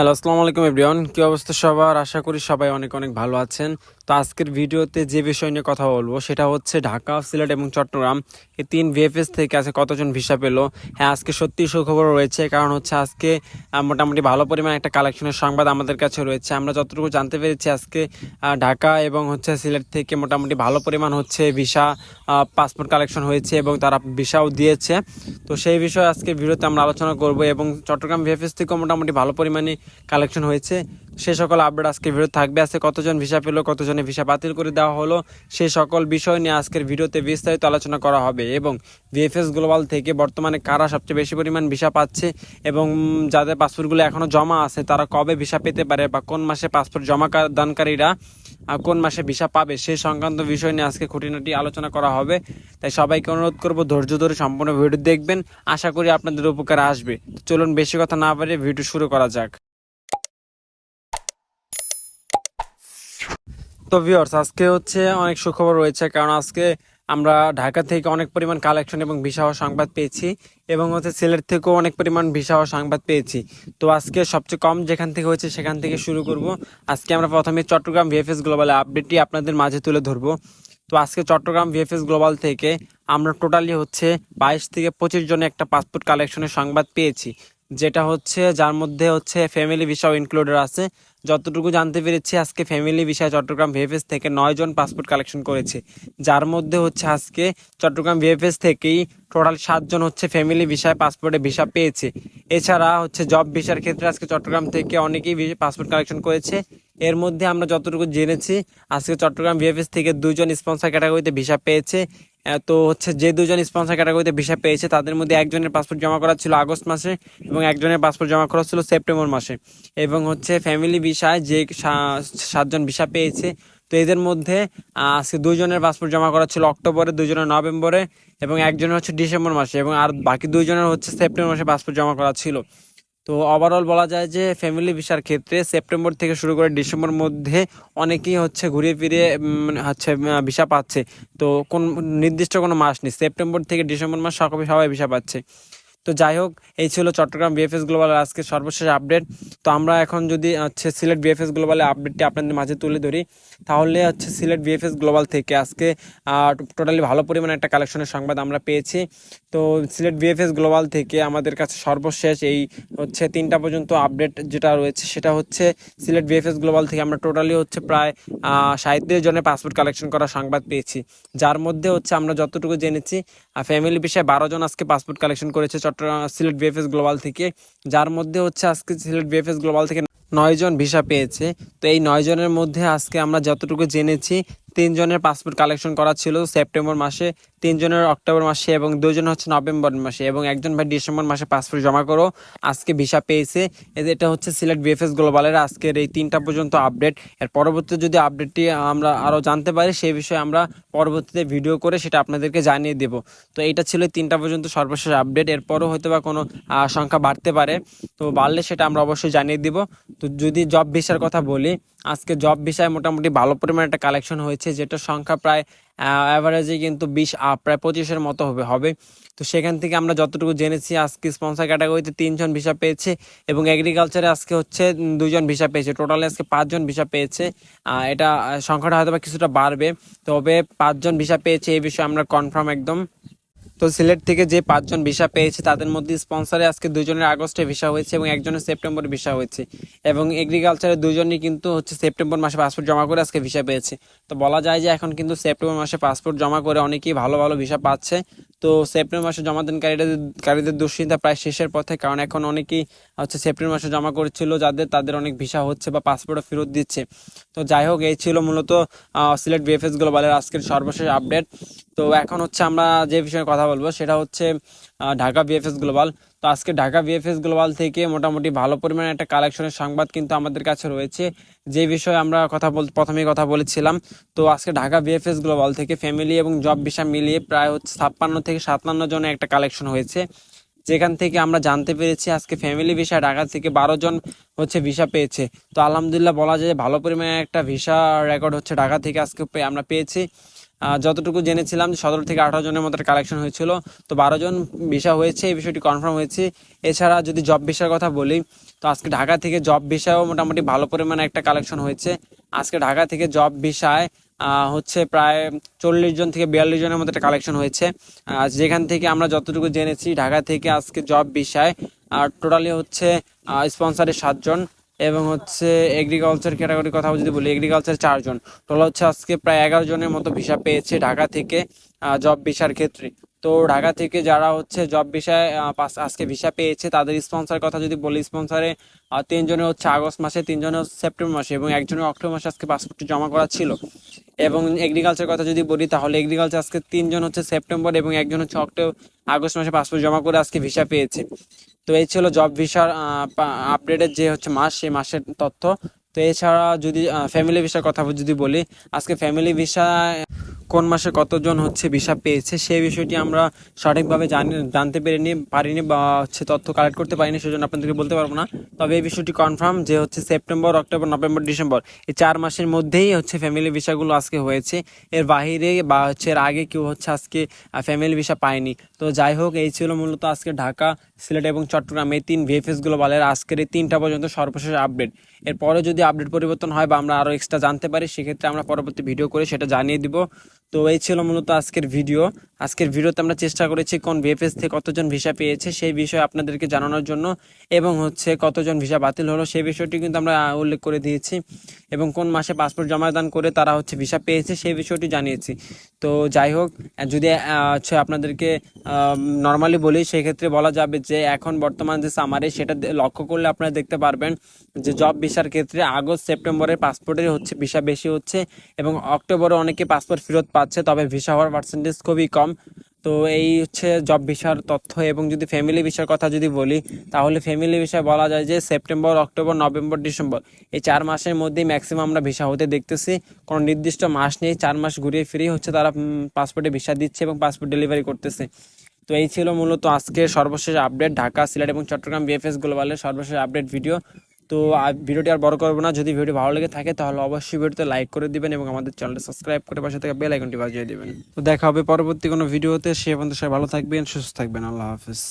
Hello আসসালামু আলাইকুম everyone কী অবস্থা সবার? আশা করি সবাই অনেক অনেক ভালো আছেন। তো আজকের ভিডিওতে যে বিষয় নিয়ে কথা বলব, সেটা হচ্ছে ঢাকা, সিলেট এবং চট্টগ্রাম। এই তিন ভিএফএস থেকে আজকে কতজন ভিসা পেল? হ্যাঁ আজকে সত্যি সুখবর রয়েছে, কারণ হচ্ছে আজকে মোটামুটি ভালো পরিমাণ একটা কালেকশনের সংবাদ আমাদের কাছে রয়েছে। আমরা যতটুকু জানতে পেরেছি আজকে ঢাকা এবং হচ্ছে সিলেট থেকে মোটামুটি ভালো পরিমাণ হচ্ছে ভিসা পাসপোর্ট কালেকশন হয়েছে এবং তারা ভিসাও দিয়েছে। তো সেই বিষয়ে আজকে ভিডিওতে আমরা আলোচনা করব এবং চট্টগ্রাম ভিএফএস থেকেও মোটামুটি ভালো পরিমাণে কালেকশন হয়েছে। সে সকল আপডেট আজকে ভিডিও থাকবে। আজকে কতজন ভিসা পেল, কতজনের ভিসা বাতিল করে দেওয়া হলো, সে সকল বিষয় নিয়ে আজকের ভিডিওতে বিস্তারিত আলোচনা করা হবে। এবং ভিএফএস গ্লোবাল থেকে বর্তমানে কারা সবচেয়ে বেশি পরিমাণ ভিসা পাচ্ছে এবং যাদের পাসপোর্টগুলো এখনও জমা আছে, তারা কবে ভিসা পেতে পারে বা কোন মাসে পাসপোর্ট জমা দানকারীরা কোন মাসে ভিসা পাবে সেই সংক্রান্ত বিষয় নিয়ে আজকে খুঁটিনাটি আলোচনা করা হবে। তাই সবাইকে অনুরোধ করব, ধৈর্য ধরে সম্পূর্ণ ভিডিও দেখবেন। আশা করি আপনাদের উপকার আসবে। চলুন, বেশি কথা না বাড়িয়ে ভিডিও শুরু করা যাক। তো ভিউয়ার্স আজকে হচ্ছে অনেক সুখবর রয়েছে, কারণ আজকে আমরা ঢাকা থেকে অনেক পরিমাণ কালেকশন এবং ভিসা হওয়ার সংবাদ পেয়েছি এবং হচ্ছে সিলেট থেকেও অনেক পরিমাণ ভিসা হওয়ার সংবাদ পেয়েছি। তো আজকে সবচেয়ে কম যেখান থেকে হয়েছে সেখান থেকে শুরু করব। আজকে আমরা প্রথমে চট্টগ্রাম ভিএফএস গ্লোবাল আপডেটটি আপনাদের মাঝে তুলে ধরবো। তো আজকে চট্টগ্রাম ভিএফএস গ্লোবাল থেকে আমরা টোটালি হচ্ছে বাইশ থেকে পঁচিশ জনের একটা পাসপোর্ট কালেকশনের সংবাদ পেয়েছি। যেটা হচ্ছে, যার মধ্যে হচ্ছে ফ্যামিলি ভিসাও ইনক্লুডেড আছে। যতটুকু জানতে পেরেছি, আজকে ফ্যামিলি ভিসায় চট্টগ্রাম ভিএফএস থেকে নয় জন পাসপোর্ট কালেকশন করেছে। যার মধ্যে হচ্ছে আজকে চট্টগ্রাম ভিএফএস থেকেই টোটাল সাতজন হচ্ছে ফ্যামিলি ভিসায় পাসপোর্টে ভিসা পেয়েছে। এছাড়া হচ্ছে জব ভিসার ক্ষেত্রে আজকে চট্টগ্রাম থেকে অনেকেই পাসপোর্ট কালেকশন করেছে। এর মধ্যে আমরা যতটুকু জেনেছি, আজকে চট্টগ্রাম ভিএফএস থেকে দুজন স্পন্সর ক্যাটাগরিতে ভিসা পেয়েছে। তো হচ্ছে যে দুজন স্পন্সর ক্যাটাগরিতে ভিসা পেয়েছে, তাদের মধ্যে একজনের পাসপোর্ট জমা করা ছিল আগস্ট মাসে এবং একজনের পাসপোর্ট জমা করা ছিল সেপ্টেম্বর মাসে। এবং হচ্ছে ফ্যামিলি ভিসায় যে সাতজন ভিসা পেয়েছে, তো এদের মধ্যে আজকে দুইজনের পাসপোর্ট জমা করা ছিল অক্টোবরে, দুজনের নভেম্বরে এবং একজনের হচ্ছে ডিসেম্বর মাসে এবং আর বাকি দুইজনের হচ্ছে সেপ্টেম্বর মাসে পাসপোর্ট জমা করা ছিল। তো ওভারঅল বলা যায় যে ফ্যামিলি ভিসার ক্ষেত্রে সেপ্টেম্বর থেকে শুরু করে ডিসেম্বর মধ্যে অনেকেই হচ্ছে ঘুরিয়ে ফিরে উম, হচ্ছে ভিসা পাচ্ছে। তো কোন নির্দিষ্ট কোনো মাস নেই। সেপ্টেম্বর থেকে ডিসেম্বর মাস সবাই সবাই ভিসা পাচ্ছে। তো যাই হোক, এই ছিল চট্টগ্রাম বিএফএস গ্লোবাল আজকে সর্বশেষ আপডেট তো আমরা এখন যদি হচ্ছে সিলেট বিএফএস গ্লোবালের আপডেটটি আপনাদের মাঝে তুলে ধরি, তাহলে হচ্ছে সিলেট বিএফএস গ্লোবাল থেকে আজকে টোটালি ভালো পরিমাণে একটা কালেকশনের সংবাদ আমরা পেয়েছি। তো সিলেট বিএফএস গ্লোবাল থেকে আমাদের কাছে সর্বশেষ এই হচ্ছে তিনটা পর্যন্ত আপডেট যেটা রয়েছে, সেটা হচ্ছে সিলেট বিএফএস গ্লোবাল থেকে আমরা টোটালি হচ্ছে প্রায় সাঁত্রিশ জনের পাসপোর্ট কালেকশন করার সংবাদ পেয়েছি। যার মধ্যে হচ্ছে আমরা যতটুকু জেনেছি ফ্যামিলি বিষয়ে বারো জন আজকে পাসপোর্ট কালেকশন করেছে চট্টগ্রাম সিলেট বিএফএস গ্লোবাল থেকে, যার মধ্যে হচ্ছে আজকে সিলেট বিএফএস গ্লোবাল থেকে নয় জন ভিসা পেয়েছে। তো এই নয় জনের মধ্যে আজকে আমরা যতটুকু জেনেছি তিনজনের পাসপোর্ট কালেকশন করা ছিল সেপ্টেম্বর মাসে, তিনজনের অক্টোবর মাসে এবং দুজন হচ্ছে নভেম্বর মাসে এবং একজন ভাই ডিসেম্বর মাসে পাসপোর্ট জমা করো, আজকে ভিসা পেয়েছে। এটা হচ্ছে সিলেট বিএফএস গ্লোবালের আজকের এই তিনটা পর্যন্ত আপডেট এর পরবর্তীতে যদি আপডেটটি আমরা আরও জানতে পারি, সেই বিষয়ে আমরা পরবর্তীতে ভিডিও করে সেটা আপনাদেরকে জানিয়ে দেব। তো এটা ছিল তিনটা পর্যন্ত সর্বশেষ আপডেট এরপরও হয়তো বা কোনো সংখ্যা বাড়তে পারে। তো বাড়লে সেটা আমরা অবশ্যই জানিয়ে দিব। তো যদি জব ভিসার কথা বলি, আজকে জব ভিসায় মোটামুটি ভালো পরিমাণে একটা কালেকশন হয়েছে। যেটার সংখ্যা প্রায় অ্যাভারেজে কিন্তু বিশ প্রায় পঁচিশের মতো হবে হবে। তো সেখান থেকে আমরা যতটুকু জেনেছি, আজকে স্পন্সার ক্যাটাগরিতে তিনজন ভিসা পেয়েছে এবং এগ্রিকালচারে আজকে হচ্ছে দুজন ভিসা পেয়েছে। টোটালে আজকে পাঁচজন ভিসা পেয়েছে। এটা সংখ্যাটা হয়তো কিছুটা বাড়বে। তবে পাঁচজন ভিসা পেয়েছে, এই বিষয়ে আমরা কনফার্ম একদম। তো সিলেট থেকে যে পাঁচজন ভিসা পেয়েছে, তাদের মধ্যে স্পন্সরে আজকে দুজনের আগস্টে ভিসা হয়েছে এবং একজনের সেপ্টেম্বরে ভিসা হয়েছে। এবং এগ্রিকালচারে দুজনই কিন্তু হচ্ছে সেপ্টেম্বর মাসে পাসপোর্ট জমা করে আজকে ভিসা পেয়েছে। তো বলা যায় যে এখন কিন্তু সেপ্টেম্বর মাসে পাসপোর্ট জমা করে অনেকেই ভালো ভালো ভিসা পাচ্ছে। তো সেপ্টেম্বর মাসে জমা দেন কারীদের দুশ্চিন্তা প্রায় শেষের পথে, কারণ এখন অনেকেই হচ্ছে সেপ্টেম্বর মাসে জমা করেছিল, যাদের, তাদের অনেক ভিসা হচ্ছে বা পাসপোর্টও ফেরত দিচ্ছে। তো যাই হোক, এই ছিল মূলত সিলেট বিএফএস গ্লোবালের আজকের সর্বশেষ আপডেট তো এখন হচ্ছে আমরা যে বিষয়ে কথা বলব, সেটা হচ্ছে ঢাকা বিএফএস গ্লোবাল তো আজকে ঢাকা বিএফএস গ্লোবাল থেকে মোটামুটি ভালো পরিমাণে একটা কালেকশনের সংবাদ কিন্তু আমাদের কাছে রয়েছে। যে বিষয়ে আমরা কথা বল, প্রথমেই কথা বলেছিলাম, তো আজকে ঢাকা বিএফএস গ্লোবাল থেকে ফ্যামিলি এবং জব ভিসা মিলিয়ে প্রায় হচ্ছে ছাপ্পান্ন থেকে সাতান্ন জনের একটা কালেকশন হয়েছে। যেখান থেকে আমরা জানতে পেরেছি আজকে ফ্যামিলি ভিসা ঢাকা থেকে বারো জন হচ্ছে ভিসা পেয়েছে। তো আলহামদুলিল্লাহ বলা যায় ভালো পরিমাণে একটা ভিসা রেকর্ড হচ্ছে ঢাকা থেকে আজকে আমরা পেয়েছি। যতটুকু জেনেছিলাম সতেরো থেকে আঠারো জনের মতো কালেকশন হয়েছিল, তো বারো জন ভিসা হয়েছে, এই বিষয়টি কনফার্ম হয়েছে। এছাড়া যদি জব ভিসার কথা বলি, তো আজকে ঢাকা থেকে জব ভিসাও মোটামুটি ভালো পরিমাণে একটা কালেকশন হয়েছে। আজকে ঢাকা থেকে জব ভিসায় হচ্ছে প্রায় চল্লিশ জন থেকে বিয়াল্লিশ জনের মতো একটা কালেকশন হয়েছে। যেখান থেকে আমরা যতটুকু জেনেছি, ঢাকা থেকে আজকে জব ভিসায় আর টোটালি হচ্ছে স্পন্সারের সাতজন। এবং হচ্ছে এগ্রিকালচার ক্যাটাগরির কথা যদি বলি এগ্রিকালচার চারজন। টোটাল হচ্ছে আজকে প্রায় এগারো জনের মতো ভিসা পেয়েছে ঢাকা থেকে জব ভিসার ক্ষেত্রে। তো ঢাকা থেকে যারা হচ্ছে জব ভিসায় আজকে ভিসা পেয়েছে, তাদের স্পন্সর কথা যদি বলি স্পন্সরে তিনজনের হচ্ছে আগস্ট মাসে, তিনজনের হচ্ছে সেপ্টেম্বর মাসে এবং একজনের অক্টোবর মাসে আজকে পাসপোর্টটি জমা করা ছিল। এবং এগ্রিকালচার কথা যদি বলি, তাহলে এগ্রিকালচার আজকে তিনজন হচ্ছে সেপ্টেম্বর এবং একজন হচ্ছে অক্টোবর আগস্ট মাসে পাসপোর্ট জমা করে আজকে ভিসা পেয়েছে। তো এই ছিল জব ভিসার আপডেটের যে হচ্ছে মাস, সেই মাসের তথ্য। তো এছাড়া যদি ফ্যামিলি ভিসার কথা যদি বলি, আজকে ফ্যামিলি ভিসা কোন মাসে কতজন হচ্ছে ভিসা পেয়েছে সেই বিষয়টি আমরা সঠিকভাবে জানি, জানতে পেরেনি, পারিনি বা হচ্ছে তথ্য কালেক্ট করতে পারিনি, সেজন্য আপনাদেরকে বলতে পারব না। তবে এই বিষয়টি কনফার্ম যে হচ্ছে সেপ্টেম্বর অক্টোবর নভেম্বর ডিসেম্বর এই চার মাসের মধ্যেই হচ্ছে ফ্যামিলি ভিসাগুলো আজকে হয়েছে। এর বাইরে বা হচ্ছে এর আগে কেউ হচ্ছে আজকে ফ্যামিলি ভিসা পায়নি। তো যাই হোক, এই ছিল মূলত আজকে ঢাকা, সিলেট এবং চট্টগ্রাম এই তিন ভিএফএস গ্লোবালের আজকের এই তিনটা পর্যন্ত সর্বশেষ আপডেট এরপরে যদি আপডেট পরিবর্তন হয় বা আমরা আরও এক্সট্রা জানতে পারি, সেক্ষেত্রে আমরা পরবর্তী ভিডিও করে সেটা জানিয়ে দিব। তো এই ছিল মূলত আজকের ভিডিও। আজকের ভিডিওতে আমরা চেষ্টা করেছি কোন ভিএফএস থেকে কতজন ভিসা পেয়েছে সেই বিষয়ে আপনাদেরকে জানানোর জন্য এবং হচ্ছে কতজন ভিসা বাতিল হলো সেই বিষয়টি কিন্তু আমরা উল্লেখ করে দিয়েছি এবং কোন মাসে পাসপোর্ট জমাদান করে তারা হচ্ছে ভিসা পেয়েছে সেই বিষয়টি জানিয়েছি। তো যাই হোক, যদি হচ্ছে আপনাদেরকে নর্মালি বলি, সেক্ষেত্রে বলা যাবে যে এখন বর্তমান যে সামারে সেটা লক্ষ্য করলে আপনারা দেখতে পারবেন যে জব ভিসার ক্ষেত্রে আগস্ট সেপ্টেম্বরের পাসপোর্টের হচ্ছে ভিসা বেশি হচ্ছে এবং অক্টোবরে অনেকে পাসপোর্ট ফেরত পাচ্ছে, তবে ভিসা হওয়ার পার্সেন্টেজ খুবই কম। তো এই হচ্ছে জব ভিসার তথ্য এবং যদি ফ্যামিলি ভিসার কথা যদি বলি, তাহলে ফ্যামিলি ভিসায় বলা যায় যে সেপ্টেম্বর অক্টোবর নভেম্বর ডিসেম্বর এই চার মাসের মধ্যেই ম্যাক্সিমাম আমরা ভিসা হতে দেখতেছি। কোনো নির্দিষ্ট মাস নেই, চার মাস ঘুরিয়ে ফিরিয়ে হচ্ছে তারা পাসপোর্টে ভিসা দিচ্ছে এবং পাসপোর্ট ডেলিভারি করতেছে। তো এই ছিল মূলত আজকে সর্বশেষ আপডেট ঢাকা, সিলেট এবং চট্টগ্রাম বিএফএস গ্লোবালের সর্বশেষ আপডেট ভিডিও তো আর ভিডিওটি আর বড় করব না। যদি ভিডিও ভালো লেগে থাকে তাহলে অবশ্যই ভিডিওতে লাইক করে দিবেন এবং আমাদের চ্যানেলটা সাবস্ক্রাইব করে পাশে থেকে বেল আইকনটি বাজিয়ে দেবেন। তো দেখা হবে পরবর্তী কোনো ভিডিওতে। সে পর্যন্ত সবাই ভালো থাকবেন সুস্থ থাকবেন। আল্লাহ হাফিজ।